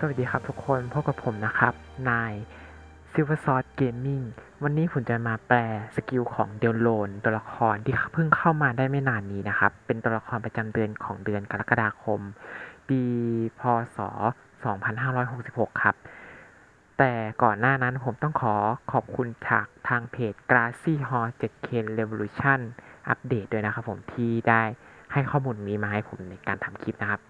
สวัสดีครับทุกคนพบกับผมนะครับ นาย Silver Sword Gaming วันนี้ผมจะมาแปลสกิลของเดลโลนตัวละครที่เพิ่งเข้ามาได้ไม่นานนี้นะครับ เป็นตัวละครประจำเดือนของเดือนกรกฎาคม ปีพศ 2566 ครับ แต่ก่อนหน้านั้นผมต้องขอขอบคุณจากทางเพจ Grassy Hall 7K Revolution อัปเดตด้วยนะครับผมที่ได้ให้ข้อมูลนี้มาให้ผมในการทำคลิปนะครับ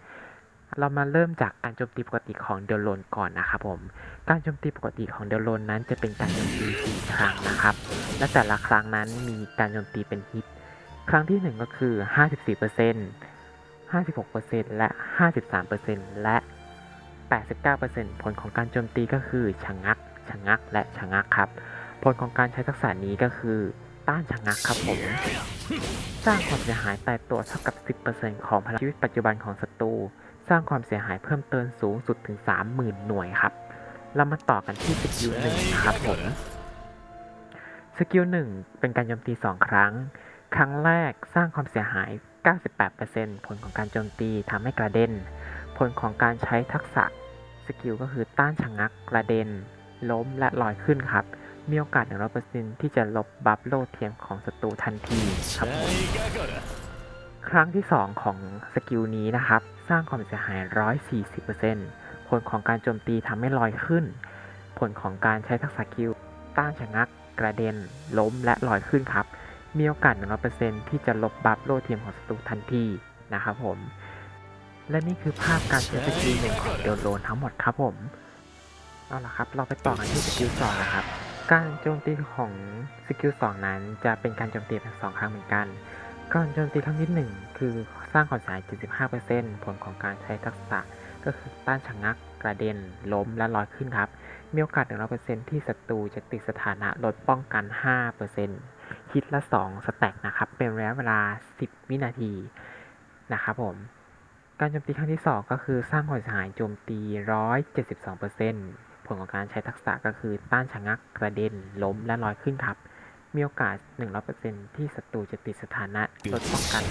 เรามาเริ่มจากการโจมตีปกติของเดลโลนก่อนนะครับผม การโจมตีปกติของเดลโลนนั้นจะเป็นการโจมตี4ครั้งนะครับ และแต่ละครั้งนั้นมีการโจมตีเป็นฮิต ครั้งที่ 1 ก็คือ 54% 56%และ 53%และ 89%ผลของการโจมตีก็คือชะงักชะงักและชะงักครับ ผลของการใช้ทักษะนี้ก็คือต้านชะงักครับผม สร้างความเสียหายตายตัวเท่ากับ 10%ของพลังชีวิตปัจจุบันของศั สร้างความเสียหายเพิ่มเติมสูงสุดถึง 30,000 หน่วยครับ เรามาต่อกันที่สกิลหนึ่งนะครับผม สกิลหนึ่งเป็นการโจมตี 2 ครั้ง ครั้งแรกสร้างความเสียหาย 98%ผลของการโจมตีทำให้กระเด็น ผลของการใช้ทักษะสกิลก็คือต้านชะงักกระเด็น ล้มและลอยขึ้นครับ มีโอกาส 100%ที่จะลบบัฟโลเทียมของศัตรูทันทีครับผม ครั้งที่ 2 ของสกิลนี้นะครับ สร้างความเสียหาย 140%ผลของการโจมตีทำให้ลอยขึ้น ผลของการใช้ทักษะสกิลต้านชะงัก กระเด็น ล้มและลอยขึ้นครับ มีโอกาส 100%ที่จะลบบัฟโลเทียมของศัตรูทันทีนะครับผม และนี่คือภาพการใช้สกิลหนึ่งของเดลโลนทั้งหมดครับผม เอาละครับ เราไปต่อกันที่สกิลสองนะครับ การโจมตีของสกิลสองนั้นจะเป็นการโจมตีเป็นสองครั้งเหมือนกัน การโจมตีครั้งที่หนึ่งคือสร้างความเสียหาย 75%ผลของการใช้ทักษะก็คือต้านชะงัก กระเด็น ล้ม และลอยขึ้นครับ มีโอกาส 100%ที่ศัตรูจะติดสถานะลดป้องกัน 5%ฮิตละ 2 สแต็กนะครับ เป็นระยะเวลา 10 วินาทีนะครับผม การโจมตีครั้งที่ 2 ก็คือสร้างความเสียหายโจมตี 172%ผลของการใช้ทักษะก็คือต้านชะงัก กระเด็น ล้ม และลอยขึ้นครับ มีโอกาส 100%ที่ศัตรูจะติดสถานะลดป้องกัน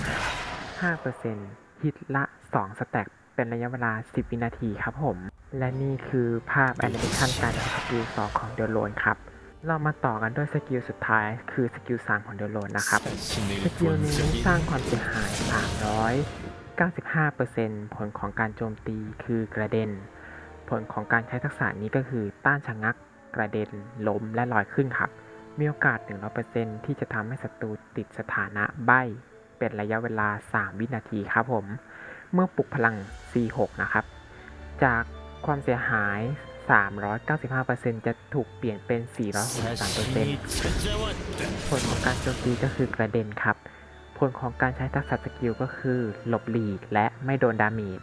5%ฮิตละ 2 สแต็กเป็นระยะเวลา 10 วินาทีครับผม และนี่คือภาพแอนิเมชันการใช้สกิล2ของเดลโลนครับ เรามาต่อกันด้วยสกิลสุดท้ายคือสกิล3ของเดลโลนนะครับ สกิลนี้สร้างความเสียหาย 395%ผลของการโจมตีคือกระเด็น ผลของการใช้ทักษะนี้ก็คือต้านชะงัก กระเด็นล้มและลอยขึ้นครับ มีโอกาส 100%ที่จะทำให้ศัตรูติดสถานะใบเป็นระยะเวลา 3 วินาทีครับผม เมื่อปลุกพลัง C6 นะครับ จากความเสียหาย 395%จะถูกเปลี่ยนเป็น 463%ผลของการโจมตีก็คือกระเด็นครับ ผลของการใช้ทักษะสกิลก็คือ หลบหลีกและไม่โดนดาเมจ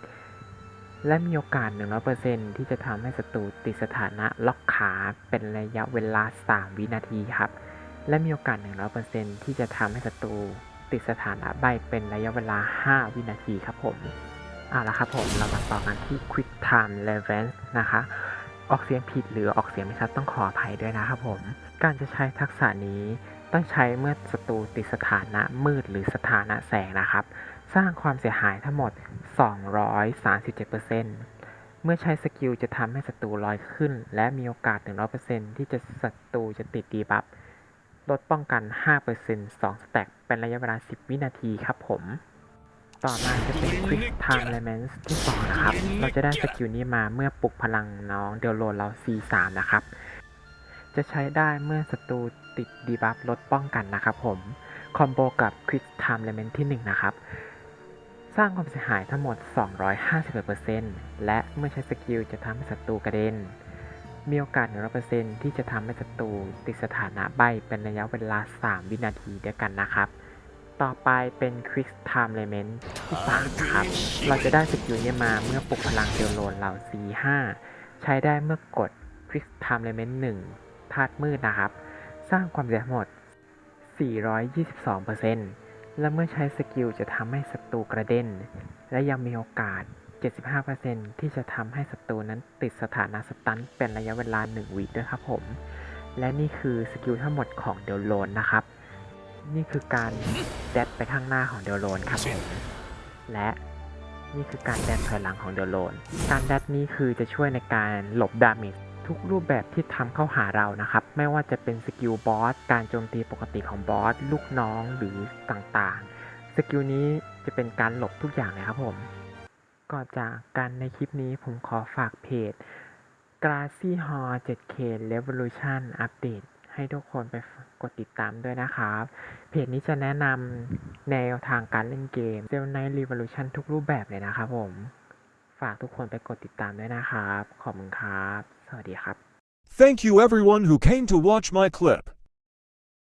และมีโอกาส 100%ที่จะทำให้ศัตรูติดสถานะล็อกขาเป็นระยะเวลา 3 วินาทีครับ และมีโอกาส 100%ที่จะทำให้ศัตรูติดสถานะใบเป็นระยะเวลา 5 วินาทีครับผมเอาละครับผมเรามาต่อกันที่ Quick Time Relevance นะคะ ออกเสียงผิดหรือออกเสียงไม่ชัดต้องขออภัยด้วยนะครับผม การจะใช้ทักษะนี้ต้องใช้เมื่อศัตรูติดสถานะมืดหรือสถานะแสงนะครับ สร้างความเสียหายทั้งหมด 237%เมื่อใช้สกิลจะทำให้ศัตรูลอยขึ้น และมีโอกาส 100%ที่จะศัตรูจะติดดีบัฟลดป้องกัน 5% 2 สแต็กเป็นระยะเวลา 10 วินาทีครับผม ต่อมาจะเป็น Quick Time Elements ที่ 2 นะครับ เราจะได้สกิลนี้มาเมื่อปลุกพลังน้องเดลโลเรา C3 นะครับ จะใช้ได้เมื่อศัตรูติดดีบัฟลดป้องกันนะครับผม คอมโบกับ Quick Time Element ที่ 1 นะครับ สร้างความเสียหายทั้งหมด 251%และเมื่อใช้สกิลจะทำให้ศัตรูกระเด็น มีโอกาส 100%ที่จะทำให้ศัตรูติดสถานะใบเป็นระยะเวลา 3 วินาทีด้วยกันนะครับ ต่อไปเป็น Quick Time Element ที่3นะครับ เราจะได้สกิลนี้มาเมื่อปลุกพลังเดลโลนเรา C5 ใช้ได้เมื่อกด Quick Time Element 1ธาตุมืดนะครับ สร้างความเสียหายทั้งหมด 422% และเมื่อใช้สกิลจะทำให้ศัตรูกระเด็น และยังมีโอกาส 75%ที่จะทำให้ศัตรูนั้นติดสถานะสตันเป็นระยะเวลา 1วิด้วยครับผม และนี่คือสกิลทั้งหมดของเดลโลนนะครับ นี่คือการแดดไปข้างหน้าของเดลโลนครับผม และนี่คือการแดดถอยหลังของเดลโลน การแดดนี้คือจะช่วยในการหลบดาเมจ ทุกรูปแบบที่ทำเข้าหาเรานะครับ ไม่ว่าจะเป็นสกิลบอส การโจมตีปกติของบอส ลูกน้องหรือต่างๆ สกิลนี้จะเป็นการหลบทุกอย่างเลยครับผม ก่อนจากกันในคลิปนี้ผมขอฝากเพจ g r a c y Hall 7K Revolution Update ให้ทุกคนไปกดติดตามด้วยนะครับ เพจนี้จะแนะนำแนวทางการเล่นเกม Cell Night Revolution ทุกรูปแบบเลยนะครับผม ฝากทุกคนไปกดติดตามด้วยนะครับ ขอบคุณครับ สวัสดีครับ Thank you everyone who came to watch my clip.